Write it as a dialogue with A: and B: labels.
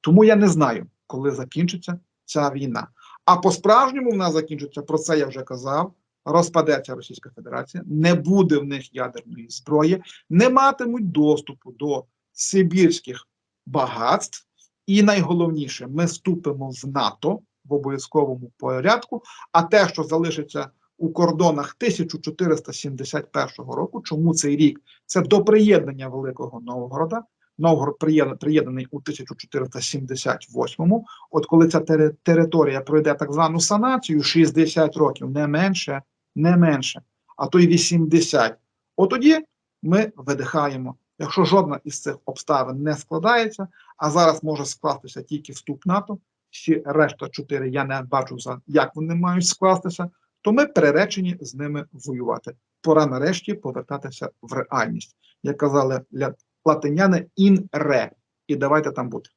A: Тому я не знаю, коли закінчиться ця війна. А по-справжньому вона закінчиться, про це я вже казав. Розпадеться Російська Федерація, не буде в них ядерної зброї, не матимуть доступу до сибірських багатств. І найголовніше, ми вступимо в НАТО в обов'язковому порядку. А те, що залишиться у кордонах 1471 року, чому цей рік? Це до приєднання Великого Новгорода. Новгород приєднаний, у 1478-му. От коли ця територія пройде так звану санацію, 60 років, не менше, не менше, а то й 80. От тоді ми видихаємо. Якщо жодна із цих обставин не складається, а зараз може скластися тільки вступ НАТО, ще решта чотири я не бачу за як вони мають скластися, то ми переречені з ними воювати. Пора нарешті повертатися в реальність. Як казали ля- латиняни, in re. І давайте там бути.